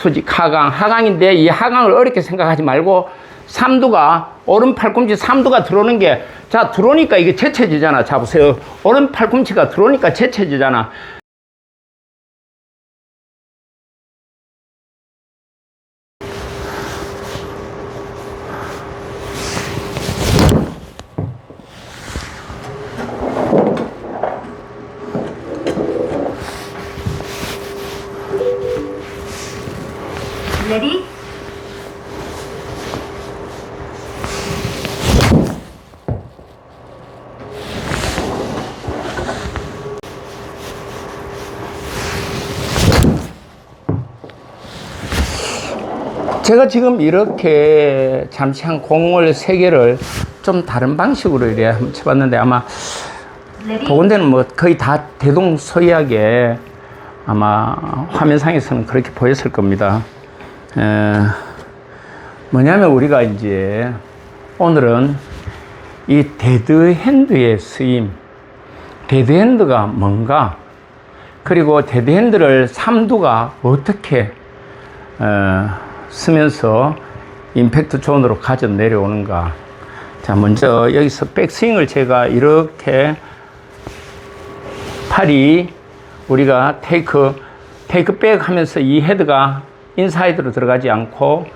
수직 하강, 하강인데 이 하강을 어렵게 생각하지 말고 삼두가 오른 팔꿈치 삼두가 들어오는 게 자 들어오니까 이게 제쳐지잖아. 자 보세요. 오른 팔꿈치가 들어오니까 제쳐지잖아. 제가 지금 이렇게 잠시 한 공을 세 개를 좀 다른 방식으로 이래 한번 쳐봤는데 아마? 보건대는 뭐 거의 다 대동소이하게 아마 화면상에서는 그렇게 보였을 겁니다. 에, 뭐냐면 우리가 이제 오늘은 이 데드핸드의 쓰임, 데드핸드가 뭔가, 그리고 데드핸드를 삼두가 어떻게 어, 쓰면서 임팩트 존으로 가져 내려오는가. 자, 먼저 여기서 백스윙을 제가 이렇게 팔이 우리가 테이크 테이크 백 하면서 이 헤드가 인사이드로 들어가지 않고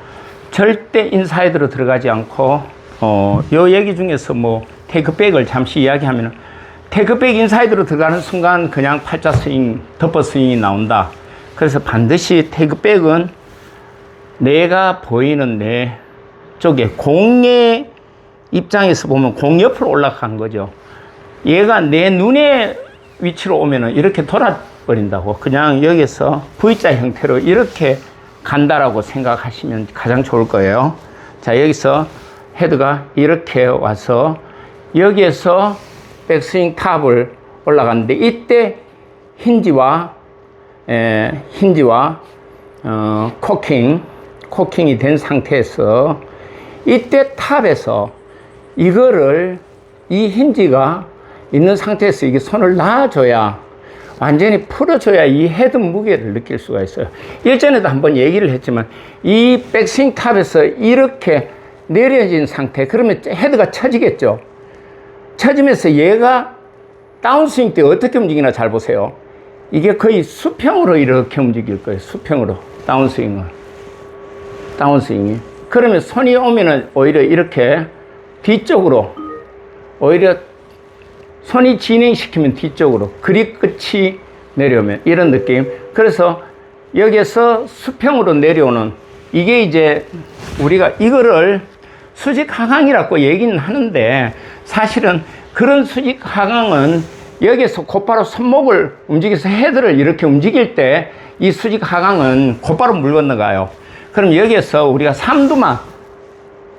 절대 인사이드로 들어가지 않고 어 요 얘기 중에서 뭐 테이크 백을 잠시 이야기하면 테이크 백 인사이드로 들어가는 순간 그냥 팔자 스윙 덮어 스윙이 나온다. 그래서 반드시 테이크 백은 내가 보이는 내 쪽에 공의 입장에서 보면 공 옆으로 올라간 거죠. 얘가 내 눈의 위치로 오면은 이렇게 돌아버린다고. 그냥 여기서 V자 형태로 이렇게 간다라고 생각하시면 가장 좋을 거예요. 자, 여기서 헤드가 이렇게 와서 여기에서 백스윙 탑을 올라갔는데 이때 힌지와 에, 힌지와 어, 코킹 코킹이 된 상태에서 이때 탑에서 이거를 이 힌지가 있는 상태에서 이게 손을 놔줘야 완전히 풀어줘야 이 헤드 무게를 느낄 수가 있어요. 일전에도 한번 얘기를 했지만 이 백스윙 탑에서 이렇게 내려진 상태 그러면 헤드가 처지겠죠. 처지면서 얘가 다운스윙 때 어떻게 움직이나 잘 보세요. 이게 거의 수평으로 이렇게 움직일 거예요. 수평으로 다운스윙을. 다운스윙이. 그러면 손이 오면은 오히려 이렇게 뒤쪽으로 오히려 손이 진행시키면 뒤쪽으로 그립 끝이 내려오면 이런 느낌. 그래서 여기에서 수평으로 내려오는 이게 이제 우리가 이거를 수직 하강이라고 얘기는 하는데 사실은 그런 수직 하강은 여기에서 곧바로 손목을 움직여서 헤드를 이렇게 움직일 때 이 수직 하강은 곧바로 물 건너가요. 그럼 여기에서 우리가 삼두만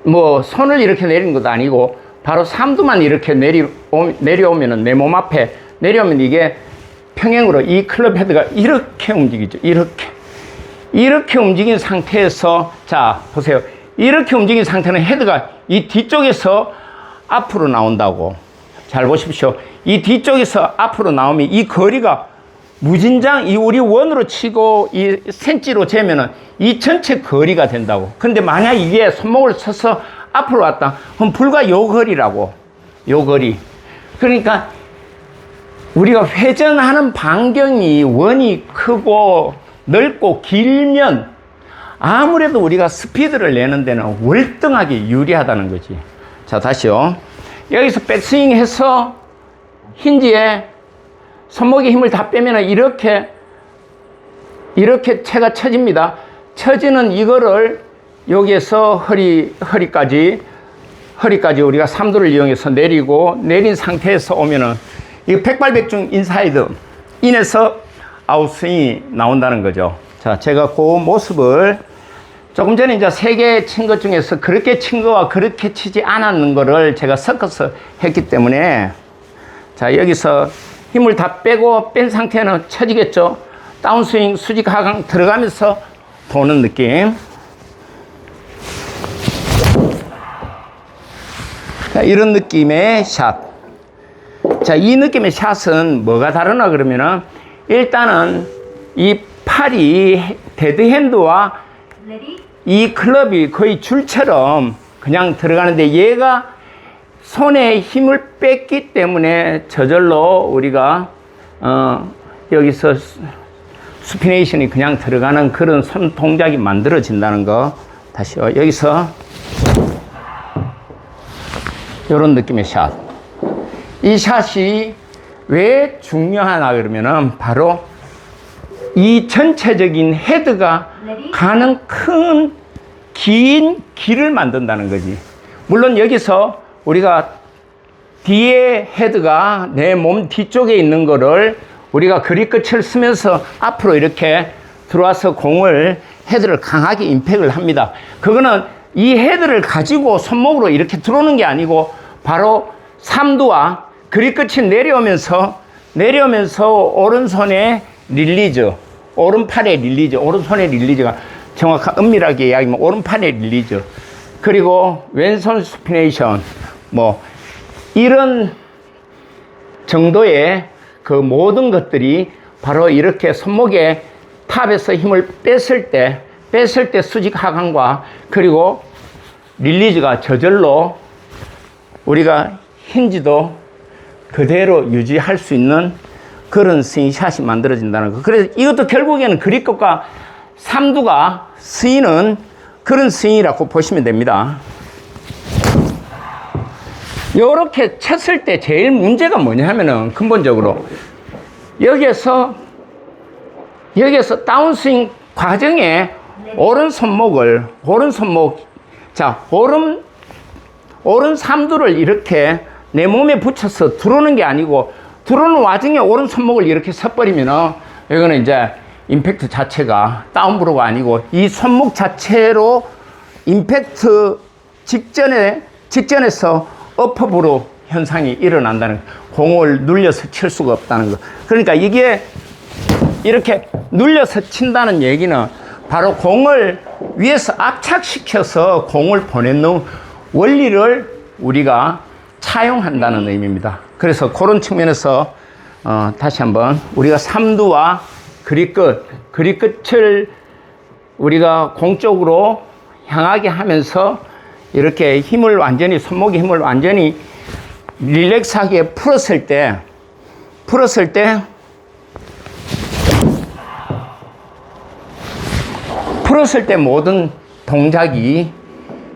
뭐 손을 이렇게 내리는 것도 아니고 바로 삼두만 이렇게 내리, 내려오면은 내 몸 앞에 내려오면 이게 평행으로 이 클럽 헤드가 이렇게 움직이죠. 이렇게. 이렇게 움직인 상태에서 자, 보세요. 이렇게 움직인 상태는 헤드가 이 뒤쪽에서 앞으로 나온다고. 잘 보십시오. 이 뒤쪽에서 앞으로 나오면 이 거리가 무진장 이 우리 원으로 치고 이 센치로 재면은 이 전체 거리가 된다고. 근데 만약 이게 손목을 쳐서 앞으로 왔다. 그럼 불과 요 거리라고. 요 거리. 그러니까 우리가 회전하는 반경이 원이 크고 넓고 길면 아무래도 우리가 스피드를 내는 데는 월등하게 유리하다는 거지. 자, 다시요. 여기서 백스윙 해서 힌지에 손목에 힘을 다 빼면 이렇게 이렇게 채가 쳐집니다. 쳐지는 이거를 여기에서 허리 허리까지 허리까지 우리가 삼두를 이용해서 내리고 내린 상태에서 오면은 이 백발백중 인사이드 인에서 아웃스윙이 나온다는 거죠. 자, 제가 그 모습을 조금 전에 이제 세 개 친 것 중에서 그렇게 친 거와 그렇게 치지 않았는 거를 제가 섞어서 했기 때문에 자, 여기서 힘을 다 빼고 뺀 상태는 쳐지겠죠. 다운스윙 수직 하강 들어가면서 도는 느낌. 자, 이런 느낌의 샷. 자, 이 느낌의 샷은 뭐가 다르나 그러면은 일단은 이 팔이 데드핸드와? 이 클럽이 거의 줄처럼 그냥 들어가는데 얘가 손에 힘을 뺐기 때문에 저절로 우리가 어, 여기서 스- 스피네이션이 그냥 들어가는 그런 손 동작이 만들어진다는 거 다시요 여기서 이런 느낌의 샷. 이 샷이 왜 중요하나 그러면은 바로 이 전체적인 헤드가 가는 큰 긴 길을 만든다는 거지. 물론 여기서 우리가 뒤에 헤드가 내 몸 뒤쪽에 있는 거를 우리가 그립 끝을 쓰면서 앞으로 이렇게 들어와서 공을 헤드를 강하게 임팩을 합니다. 그거는 이 헤드를 가지고 손목으로 이렇게 들어오는 게 아니고 바로 삼두와 그립 끝이 내려오면서 내려오면서 오른손에 릴리즈, 오른팔에 릴리즈, 오른손에 릴리즈가 정확한 엄밀하게 이야기하면 오른팔에 릴리즈. 그리고 왼손 스피네이션, 뭐 이런 정도의 그 모든 것들이 바로 이렇게 손목에 탑에서 힘을 뺐을 때, 뺐을 때 수직 하강과 그리고 릴리즈가 저절로 우리가 힌지도 그대로 유지할 수 있는 그런 스윙샷이 만들어진다는 거. 그래서 이것도 결국에는 그립급과 삼두가 스윙은 그런 스윙이라고 보시면 됩니다. 이렇게 쳤을 때 제일 문제가 뭐냐 하면은 근본적으로 여기에서 여기에서 다운스윙 과정에 오른 손목을 오른 손목 자 오른 오른 삼두를 이렇게 내 몸에 붙여서 들어오는 게 아니고 들어오는 와중에 오른 손목을 이렇게 섰버리면은 이거는 이제 임팩트 자체가 다운브로가 아니고 이 손목 자체로 임팩트 직전에 직전에서 어퍼브로 현상이 일어난다는 거. 공을 눌려서 칠 수가 없다는 거. 그러니까 이게 이렇게 눌려서 친다는 얘기는 바로 공을 위에서 압착시켜서 공을 보내는 원리를 우리가 차용한다는 의미입니다. 그래서 그런 측면에서 어, 다시 한번 우리가 삼두와 그립 끝, 그립 끝을 우리가 공 쪽으로 향하게 하면서 이렇게 힘을 완전히 손목의 힘을 완전히 릴렉스하게 풀었을 때 풀었을 때 풀었을 때 모든 동작이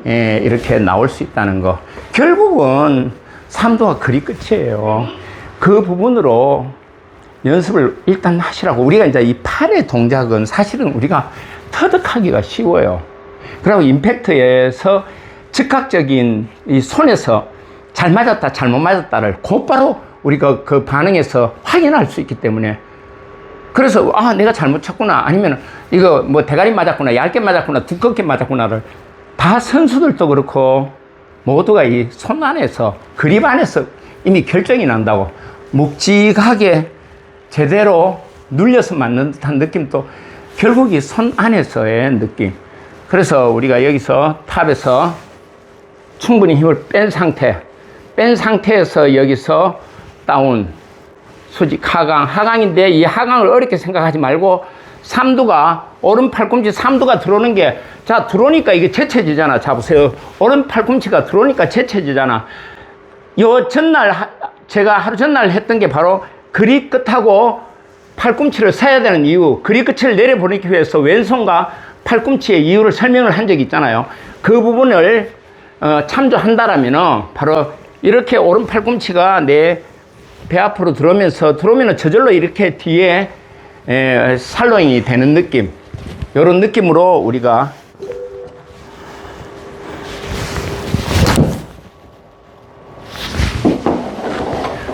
예, 이렇게 나올 수 있다는 거. 결국은 삼도가 그리 끝이에요. 그 부분으로 연습을 일단 하시라고. 우리가 이제 이 팔의 동작은 사실은 우리가 터득하기가 쉬워요. 그리고 임팩트에서 즉각적인 이 손에서 잘 맞았다, 잘못 맞았다를 곧바로 우리가 그 반응에서 확인할 수 있기 때문에 그래서 아 내가 잘못 쳤구나. 아니면 이거 뭐 대가리 맞았구나 얇게 맞았구나 두껍게 맞았구나를 다 선수들도 그렇고 모두가 이 손 안에서 그립 안에서 이미 결정이 난다고 묵직하게 제대로 눌려서 맞는 듯한 느낌도 결국 이 손 안에서의 느낌. 그래서 우리가 여기서 탑에서 충분히 힘을 뺀 상태 뺀 상태에서 여기서 다운 수직 하강, 하강인데 이 하강을 어렵게 생각하지 말고 삼두가 오른 팔꿈치 삼두가 들어오는 게 자 들어오니까 이게 채채지잖아. 잡으세요. 오른 팔꿈치가 들어오니까 채채지잖아. 요 전날 하- 제가 하루 전날 했던 게 바로 그립 끝하고 팔꿈치를 서야 되는 이유, 그립 끝을 내려보내기 위해서 왼손과 팔꿈치의 이유를 설명을 한 적이 있잖아요. 그 부분을 어, 참조한다라면은 바로 이렇게 오른 팔꿈치가 내 배 앞으로 들어오면서 들어오면 저절로 이렇게 뒤에 에, 살로잉이 되는 느낌 이런 느낌으로 우리가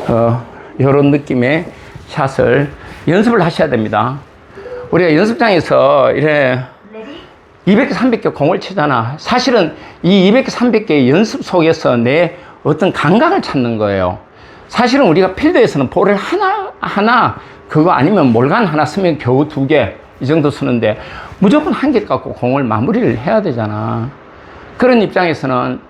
어, 이런 느낌의 샷을 연습을 하셔야 됩니다. 우리가 연습장에서 이래? 200개, 300개 공을 치잖아. 사실은 이 200개, 300개 연습 속에서 내 어떤 감각을 찾는 거예요. 사실은 우리가 필드에서는 볼을 하나, 하나, 그거 아니면 몰간 하나 쓰면 겨우 두 개, 이 정도 쓰는데 무조건 한 개 갖고 공을 마무리를 해야 되잖아. 그런 입장에서는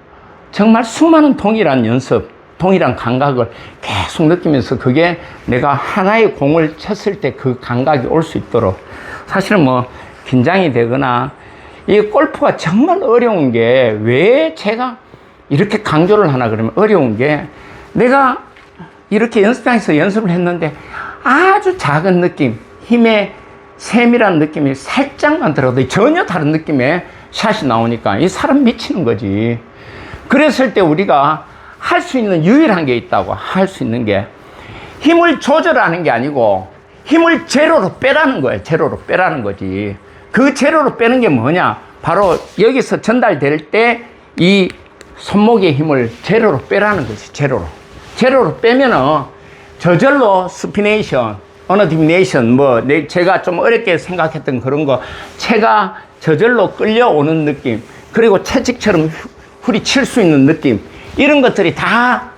정말 수많은 동일한 연습, 동일한 감각을 계속 느끼면서 그게 내가 하나의 공을 쳤을 때 그 감각이 올 수 있도록 사실은 뭐 긴장이 되거나 이 골프가 정말 어려운 게 왜 제가 이렇게 강조를 하나 그러면 어려운 게 내가 이렇게 연습장에서 연습을 했는데 아주 작은 느낌, 힘의 세밀한 느낌이 살짝만 들어도 전혀 다른 느낌의 샷이 나오니까 이 사람 미치는 거지. 그랬을 때 우리가 할 수 있는 유일한 게 있다고 할 수 있는 게 힘을 조절하는 게 아니고 힘을 제로로 빼라는 거예요. 제로로 빼라는 거지. 그 제로로 빼는 게 뭐냐? 바로 여기서 전달될 때 이 손목의 힘을 제로로 빼라는 거지. 제로로. 제로로 빼면은 저절로 스피네이션, 어너디미네이션 뭐 내, 제가 좀 어렵게 생각했던 그런 거 채가 저절로 끌려오는 느낌 그리고 채찍처럼 후- 훌이 칠수 있는 느낌 이런 것들이 다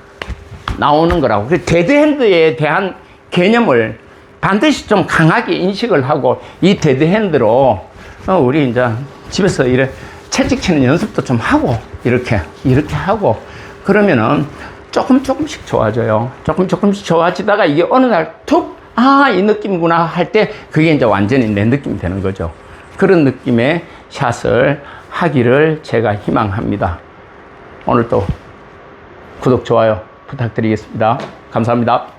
나오는 거라고. 그 데드핸드에 대한 개념을 반드시 좀 강하게 인식을 하고 이 데드핸드로 어, 우리 이제 집에서 이래 채찍 치는 연습도 좀 하고 이렇게 이렇게 하고 그러면은 조금 조금씩 좋아져요. 조금 조금씩 좋아지다가 이게 어느 날 툭 아, 이 느낌이구나 할 때 그게 이제 완전히 내 느낌이 되는 거죠. 그런 느낌의 샷을 하기를 제가 희망합니다. 오늘도 구독, 좋아요 부탁드리겠습니다. 감사합니다.